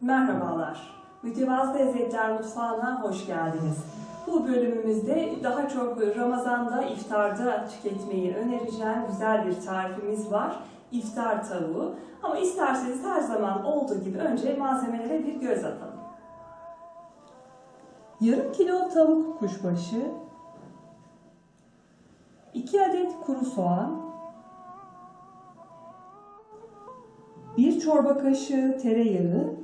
Merhabalar. Mütevazı Lezzetler Mutfağı'na hoş geldiniz. Bu bölümümüzde daha çok Ramazan'da, iftarda tüketmeyi önereceğim güzel bir tarifimiz var. İftar tavuğu. Ama isterseniz her zaman olduğu gibi önce malzemelere bir göz atalım. Yarım kilo tavuk kuşbaşı, 2 adet kuru soğan, 1 çorba kaşığı tereyağı,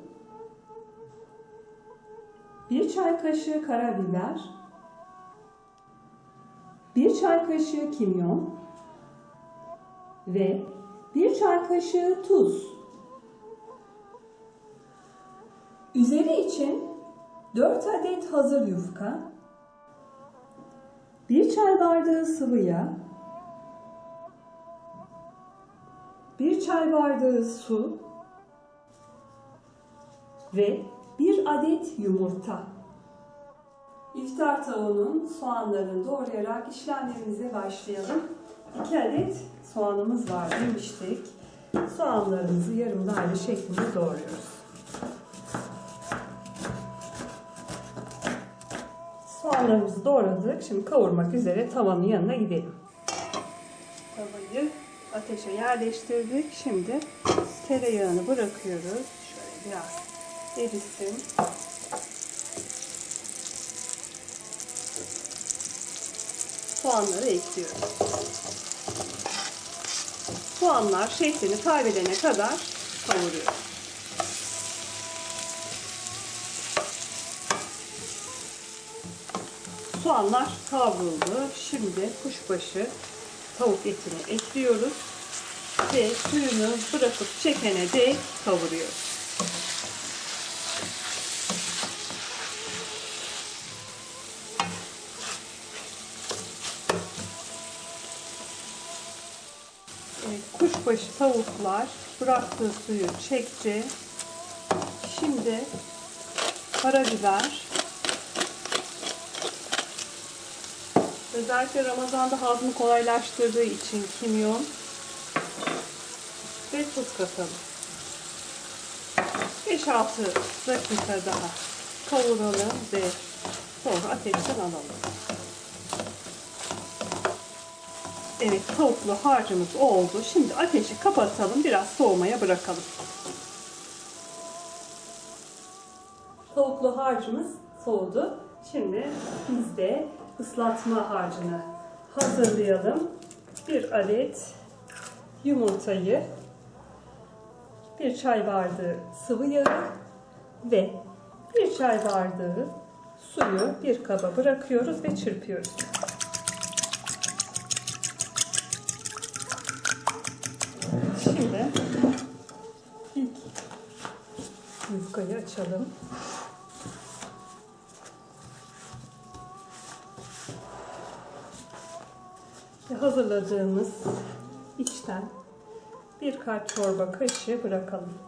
1 çay kaşığı karabiber, 1 çay kaşığı kimyon. Ve 1 çay kaşığı tuz. Üzeri için 4 adet hazır yufka, 1 çay bardağı sıvı yağ, 1 çay bardağı su. Ve 1 adet yumurta. İftar tavuğunun soğanlarını doğrayarak işlemlerimize başlayalım. 2 adet soğanımız var demiştik. Soğanlarımızı yarım daire şeklinde doğruyoruz. Soğanlarımızı doğradık. Şimdi kavurmak üzere tavanın yanına gidelim. Tavayı ateşe yerleştirdik. Şimdi tereyağını bırakıyoruz. Şöyle biraz erisin. Soğanları ekliyoruz. Soğanlar şeklini kaybedene kadar kavuruyoruz. Soğanlar kavruldu. Şimdi kuşbaşı tavuk etini ekliyoruz ve suyunu bırakıp çekene dek kavuruyoruz. Kuşbaşı tavuklar bıraktığı suyu çekti. Şimdi karabiber özellikle Ramazan'da hazmı kolaylaştırdığı için kimyon ve tuz katalım. 5-6 dakika daha kavuralım ve sonra ateşten alalım. Evet tavuklu harcımız oldu. Şimdi ateşi kapatalım. Biraz soğumaya bırakalım. Tavuklu harcımız soğudu. Şimdi biz de ıslatma harcını hazırlayalım. Bir adet yumurtayı, bir çay bardağı sıvı yağı ve bir çay bardağı suyu bir kaba bırakıyoruz ve çırpıyoruz. Şimdi ilk yufkayı açalım. Ve hazırladığımız içten birkaç çorba kaşığı bırakalım.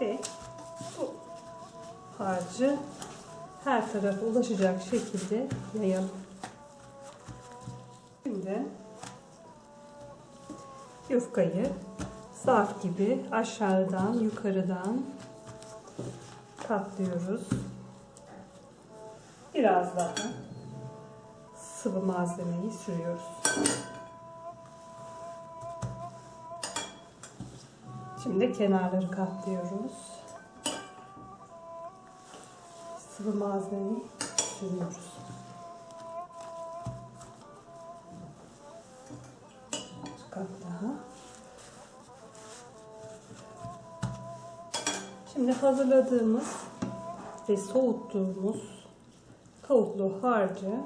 Ve bu harcı her tarafa ulaşacak şekilde yayalım. Şimdi yufkayı zarf gibi aşağıdan yukarıdan katlıyoruz. Biraz daha sıvı malzemeyi sürüyoruz. Şimdi kenarları katlıyoruz. Sıvı malzemeyi sürüyoruz. Şimdi hazırladığımız ve soğuttuğumuz tavuklu harcı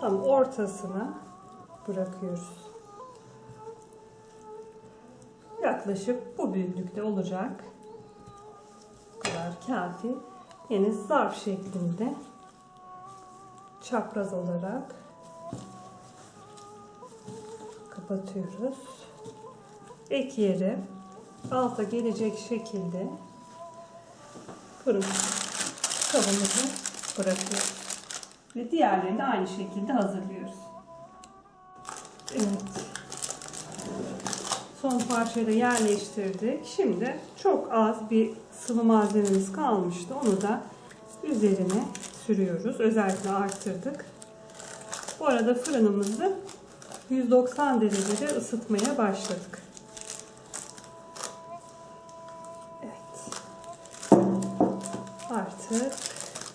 tam ortasına bırakıyoruz. Yaklaşık bu büyüklükte olacak. Bu kadar kafi. Yine zarf şeklinde çapraz olarak kapatıyoruz. Ek yeri alta gelecek şekilde fırın kabımızı bırakıyoruz. Ve diğerlerini de aynı şekilde hazırlıyoruz. Evet. Son parçayı da yerleştirdik. Şimdi çok az bir sıvı malzememiz kalmıştı. Onu da üzerine sürüyoruz. Özellikle arttırdık. Bu arada fırınımızı 190 derecede ısıtmaya başladık.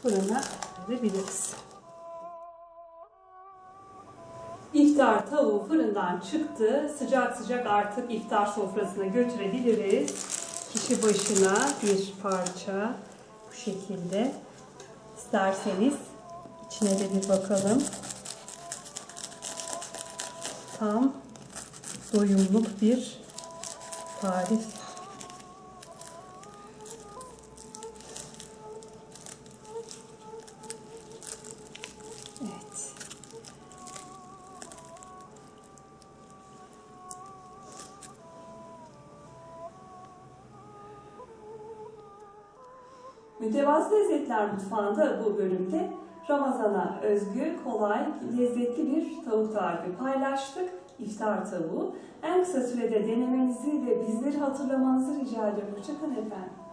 Fırına verebiliriz. İftar tavuğu fırından çıktı. Sıcak sıcak artık iftar sofrasına götürebiliriz. Kişi başına bir parça bu şekilde. İsterseniz içine de bir bakalım. Tam doyumluk bir tarif. Mütevazı Lezzetler Mutfağı'nda bu bölümde Ramazan'a özgü, kolay, lezzetli bir tavuk tarifi paylaştık. İftar tavuğu. En kısa sürede denemenizi ve bizleri hatırlamanızı rica ediyorum. Hoşçakalın efendim.